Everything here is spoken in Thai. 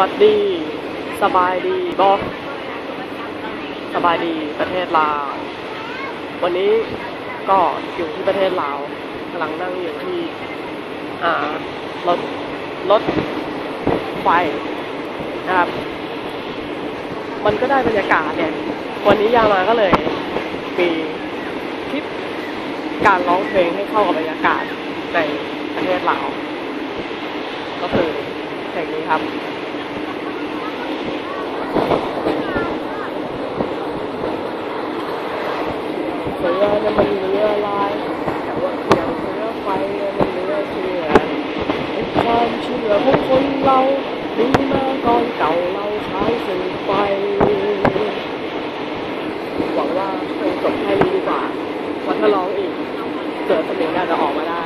วัสดี สบายดีบอสบายดีประเทศลาว วันนี้ก็อยู่ที่ประเทศลาวกำลังนั่งอยู่ที่อ่ารถรถไฟนะครับ มันก็ได้บรรยากาศเนี่ย วันนี้ยามาก็เลยมีคลิปการร้องเพลงให้เข้ากับบรรยากาศในประเทศลาวก็คือเพลงนี้ครับ เสือเนี่ยมันเรือลายแต่ว่าเสียงเรือไฟมันเรือเชื่อไอ้ความเชื่อของคนเรามีมาก่อนเก่าเราใช้สื่อไปหวังว่าเพลงจบแค่นี้ดีกว่าวันถ้าร้องอีกเกิดสมิงน่าจะออกมาได้